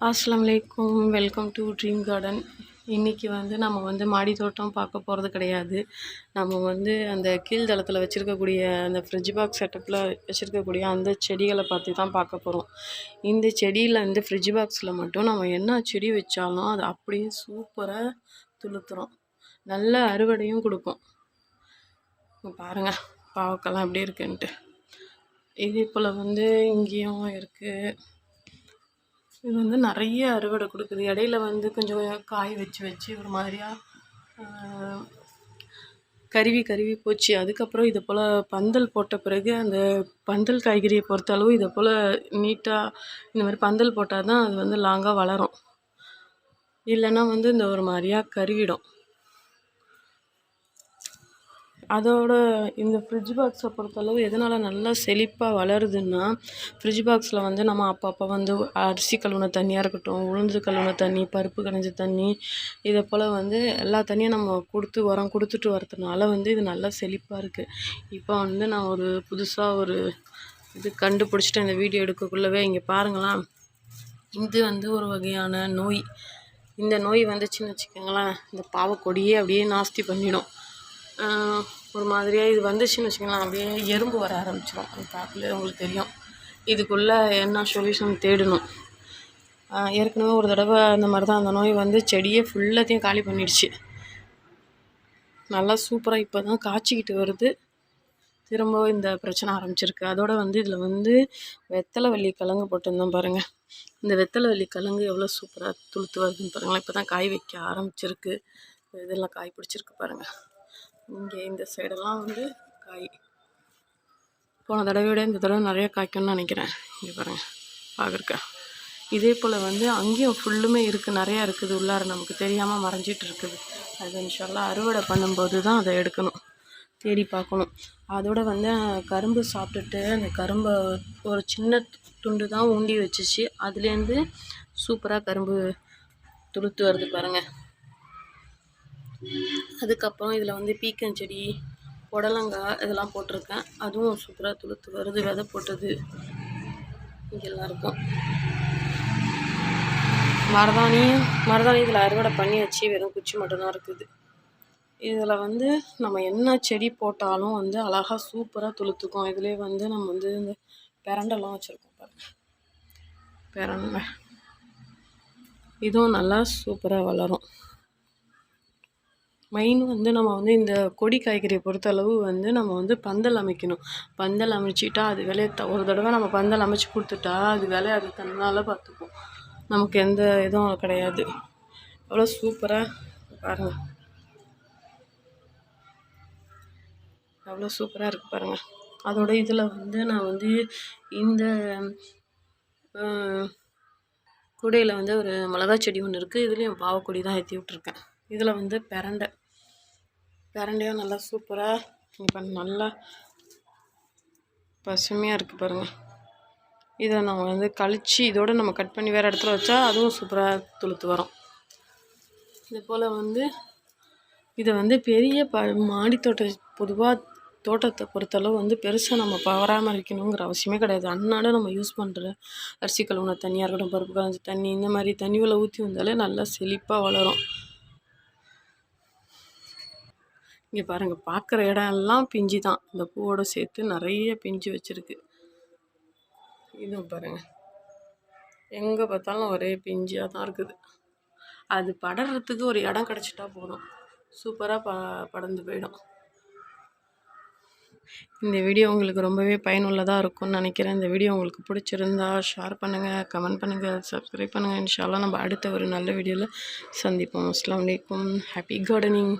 அஸ்ஸலாமு அலைக்கும். Welcome to dream garden இன்றைக்கி வந்து நம்ம வந்து மாடி தோட்டம் பார்க்க போகிறது கிடையாது. நம்ம வந்து அந்த கீழ்தளத்தில் வச்சுருக்கக்கூடிய அந்த ஃப்ரிட்ஜ் பாக்ஸ் செட்டப்பில் வச்சுருக்கக்கூடிய அந்த செடிகளை பற்றி தான் பார்க்க போகிறோம் இந்த செடியில் இந்த ஃப்ரிட்ஜ் பாக்ஸில் மட்டும் நம்ம என்ன செடி வச்சாலும் அது அப்படியே சூப்பராக துளுத்துறோம் நல்ல அறுவடையும் கொடுக்கும். பாருங்கள் பாருங்க பாவக்கெல்லாம் எப்படி இருக்குன்ட்டு. இதே போல் வந்து இங்கேயும் இருக்குது இது வந்து நிறைய அறுவடை கொடுக்குது. இடையில வந்து கொஞ்சம் காய் வச்சு வச்சு ஒரு மாதிரியாக கருவி கருவி போச்சு. அதுக்கப்புறம் இதை போல் பந்தல் போட்ட பிறகு அந்த பந்தல் காய்கறியை பொறுத்த அளவு இதை போல் நீட்டாக இந்த மாதிரி பந்தல் போட்டால் தான் அது வந்து லாங்காக வளரும். இல்லைன்னா வந்து இந்த ஒரு மாதிரியா கருவிடும். அதோட இந்த ஃப்ரிட்ஜ் பாக்ஸை பொறுத்தளவு எதனால் நல்லா செழிப்பாக வளருதுன்னா ஃப்ரிட்ஜ் பாக்ஸில் வந்து நம்ம அப்பப்போ வந்து அரிசி கழுவுன தண்ணியாக இருக்கட்டும் உளுந்து கழுவுன தண்ணி பருப்பு கடைஞ்ச தண்ணி இதை போல் வந்து எல்லா தண்ணியும் நம்ம கொடுத்து உரம் கொடுத்துட்டு வரதுனால வந்து இது நல்லா செழிப்பாக இருக்குது இப்போ வந்து நான் ஒரு புதுசாக ஒரு இது கண்டுபிடிச்சிட்டு இந்த வீடியோ எடுக்கக்குள்ளவே இங்கே பாருங்களேன். இது வந்து ஒரு வகையான நோய். இந்த நோய் வந்துச்சுன்னு வச்சுக்கோங்களேன் இந்த பாவக்கொடியே அப்படியே நாஸ்தி பண்ணிடும். ஒரு மாதிரியாக இது வந்துச்சுன்னு வச்சுக்கலாம் அப்படியே எறும்பு வர ஆரம்பிச்சிடும் அது பார்க்கல உங்களுக்கு தெரியும். இதுக்குள்ளே என்ன சொல்யூஷன் தேடணும்? ஏற்கனவே ஒரு தடவை அந்த மாதிரி தான் அந்த நோய் வந்து செடியே ஃபுல்லாத்தையும் காலி பண்ணிடுச்சு. நல்லா சூப்பராக இப்போ தான் காய்ச்சிக்கிட்டு வருது. திரும்ப இந்த பிரச்சனை ஆரம்பிச்சிருக்கு. அதோட வந்து இதில் வந்து வெத்தலை வள்ளி கிழங்கு போட்டிருந்தோம் பாருங்கள் இந்த வெத்தலை வள்ளி கிழங்கு எவ்வளோ சூப்பராக துளுத்து வருதுன்னு பாருங்களேன். இப்போ தான் காய் வைக்க ஆரம்பிச்சிருக்கு. இதெல்லாம் காய் பிடிச்சிருக்கு பாருங்கள் இங்கே இந்த சைடெல்லாம் வந்து காய். போன தடவை விட இந்த தடவை நிறைய காய்க்கும்னு நினைக்கிறேன். இங்கே பாருங்கள் பார்க்குறக்க இதே போல் வந்து அங்கேயும் ஃபுல்லுமே இருக்குது நிறையா இருக்குது. உள்ளார நமக்கு தெரியாமல் மறைஞ்சிட்டு இருக்குது. அது இன்ஷால்லாம் அறுவடை பண்ணும்போது தான் அதை எடுக்கணும். தேடி பார்க்கணும். அதோட வந்து கரும்பு சாப்பிட்டுட்டு அந்த கரும்பை ஒரு சின்ன துண்டு தான் ஊண்டி வச்சுச்சு. அதுலேருந்து சூப்பராக கரும்பு துளுத்து வருது பாருங்கள் அதுக்கப்புறம் இதில் வந்து பீக்கஞ்செடி புடலங்காய் இதெல்லாம் போட்டிருக்கேன். அதுவும் சூப்பராக துளுத்து வருது விதை போட்டது. இங்கெல்லாம் இருக்கும் மருதாணியும் மருதாணி இதில் அறுவடை பண்ணி வச்சு வெறும் குச்சி மட்டும்தான் இருக்குது. இதில் வந்து நம்ம என்ன செடி போட்டாலும் வந்து அழகாக சூப்பராக துளுத்துக்கும். இதுலேயே வந்து நம்ம வந்து இந்த பிரண்டெல்லாம் வச்சுருக்கோம் பாருங்க. பிரண்டை. இதுவும் நல்லா சூப்பராக வளரும். மெயின் வந்து நம்ம வந்து இந்த கொடி காய்கறியை பொறுத்தளவு வந்து நம்ம வந்து பந்தல் அமைக்கணும். பந்தல் அமைச்சிட்டா அது விளைய த- ஒரு தடவை நம்ம பந்தல் அமைச்சு கொடுத்துட்டா அது விளையாது தன்னால பார்த்துக்கும் நமக்கு எந்த இதுவும் கிடையாது. அவ்வளோ சூப்பராக பாருங்கள் அவ்வளோ சூப்பராக இருக்குது பாருங்கள் அதோட இதில் வந்து நான் வந்து இந்த கூடையில் வந்து ஒரு மிளகா செடி ஒன்று இருக்குது இதுலேயும் பாவக்கொடி தான் ஏற்றி விட்ருக்கேன் இதில் வந்து பிரண்டை. பிரண்டையும் நல்லா சூப்பராக இப்போ நல்லா பசுமையாக இருக்குது பாருங்கள் இதை நம்ம வந்து கழிச்சு இதோட நம்ம கட் பண்ணி வேறு இடத்துல வச்சா அதுவும் சூப்பராக துளுத்து வரும். இது போல் வந்து இதை வந்து பெரிய ப மாடி பொதுவாக தோட்டத்தை பொறுத்தளவு வந்து பெருசாக நம்ம பராமரிக்கணுங்கிற அவசியமே கிடையாது. அன்னாட நம்ம யூஸ் பண்ணுற அரிசி கழுவுன தண்ணியாக இருக்கட்டும் பருப்பு களைஞ்ச தண்ணி இந்த மாதிரி தண்ணி உள்ள ஊற்றி வந்தாலே நல்லா செழிப்பாக வளரும். இங்கே பாருங்கள் பார்க்குற இடம் எல்லாம் பிஞ்சு தான். இந்த பூவோட சேர்த்து நிறைய பிஞ்சு வச்சுருக்கு. இதுவும் பாருங்கள் எங்கே பார்த்தாலும் ஒரே பிஞ்சாக தான் இருக்குது. அது படறதுக்கு ஒரு இடம் கிடச்சிட்டா போதும். சூப்பராக ப படர்ந்து போயிடும். இந்த வீடியோ உங்களுக்கு ரொம்பவே பயனுள்ளதாக இருக்கும்னு நினைக்கிறேன். இந்த வீடியோ உங்களுக்கு பிடிச்சிருந்தா ஷேர் பண்ணுங்கள் கமெண்ட் பண்ணுங்கள் சப்ஸ்கிரைப் பண்ணுங்கள் இன்ஷால்லாம் நம்ம அடுத்த ஒரு நல்ல வீடியோவில் சந்திப்போம். அஸ்லாம் வலைக்கம் ஹாப்பி கார்டனிங்